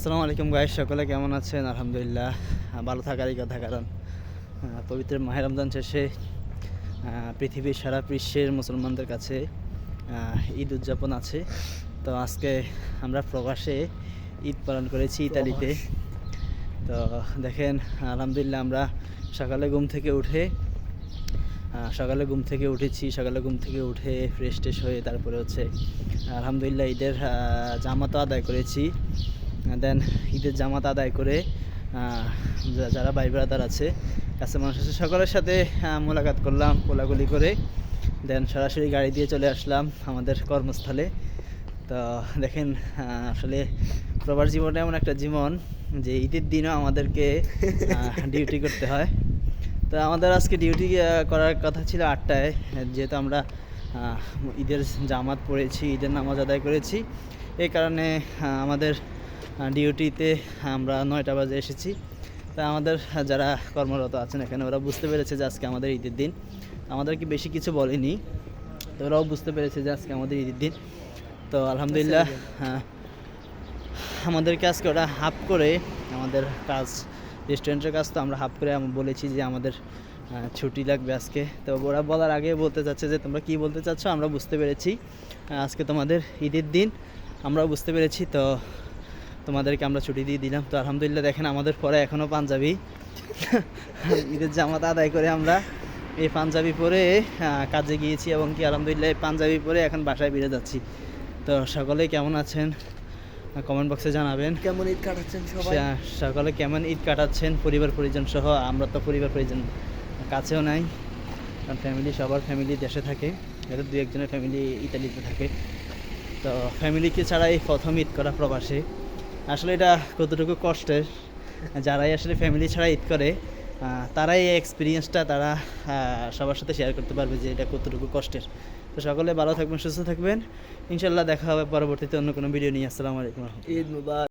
আসসালামু আলাইকুম গাইস সকলে কেমন আছেন? আলহামদুলিল্লাহ ভালো থাকারই কথা কারণ পবিত্র মাহের রমজান শেষে পৃথিবীর সারা বিশ্বের মুসলমানদের কাছে ঈদ উদযাপন আছে। তো আজকে আমরা প্রবাসে ঈদ পালন করেছি ইতালিতে। তো দেখেন, আলহামদুলিল্লাহ আমরা সকালে ঘুম থেকে উঠে সকালে ঘুম থেকে উঠেছি, সকালে ঘুম থেকে উঠে ফ্রেশ ট্রেশ হয়ে তারপরে হচ্ছে, আলহামদুলিল্লাহ ঈদের জামাতও আদায় করেছি। দেন ঈদের জামাত আদায় করে যারা ভাই ব্রাদার আছে, কাছে মানুষ আছে, সকলের সাথে মোলাকাত করলাম কোলাগুলি করে দেন সরাসরি গাড়ি দিয়ে চলে আসলাম আমাদের কর্মস্থলে। তো দেখেন আসলে প্রবার জীবনে এমন একটা জীবন যে ঈদের দিনও আমাদেরকে ডিউটি করতে হয়। তো আমাদের আজকে ডিউটি করার কথা ছিল আটটায়, যেহেতু আমরা ঈদের জামাত পড়েছি, ঈদের নামাজ আদায় করেছি, এই কারণে আমাদের ডিউটিতে আমরা নয়টা বাজে এসেছি। তা আমাদের যারা কর্মরত আছেন এখানে ওরা বুঝতে পেরেছে যে আজকে আমাদের ঈদের দিন। আমাদেরকে বেশি কিছু বলেনি তো ওরাও বুঝতে পেরেছে যে আজকে আমাদের ঈদের দিন। তো আলহামদুলিল্লাহ হ্যাঁ আমাদেরকে আজকে ওরা হাফ করে আমাদের কাজ রেস্টুরেন্টের কাজ তো আমরা হাফ করে বলেছি যে আমাদের ছুটি লাগবে আজকে। তো ওরা বলার আগে বলতে চাচ্ছে যে তোমরা কি বলতে চাচ্ছ আমরা বুঝতে পেরেছি। আজকে তোমাদের ঈদের দিন আমরাও বুঝতে পেরেছি। তো তোমাদেরকে আমরা ছুটি দিয়ে দিলাম। তো আলহামদুলিল্লাহ দেখেন আমাদের পরে এখনও পাঞ্জাবি। ঈদের জামাত আদায় করে আমরা এই পাঞ্জাবি পরে কাজে গিয়েছি এবং কি আলহামদুলিল্লাহ এই পাঞ্জাবি পরে এখন বাসায় ফিরে যাচ্ছি। তো সকলে কেমন আছেন? কমেন্ট বক্সে জানাবেন। কেমন ঈদ কাটাচ্ছেন সবাই? সকলে কেমন ঈদ কাটাচ্ছেন? পরিবার পরিজন সহ আমরা তো পরিবার পরিজন কাছেও নাই। কারণ ফ্যামিলি সবার ফ্যামিলি দেশে থাকে। এদের দু একজনের ফ্যামিলি ইতালিতে থাকে। তো ফ্যামিলিকে ছাড়া এই প্রথম ঈদ করা প্রবাসে। আসলে এটা কতটুকু কষ্টের, যারাই আসলে ফ্যামিলি ছাড়া ঈদ করে তারাই এই এক্সপিরিয়েন্সটা তারা সবার সাথে শেয়ার করতে পারবে যে এটা কতটুকু কষ্টের। তো সকলে ভালো থাকবেন, সুস্থ থাকবেন। ইনশাল্লাহ দেখা হবে পরবর্তীতে অন্য কোনো ভিডিও নিয়ে। আসসালামু আলাইকুম। ঈদ মুবারক।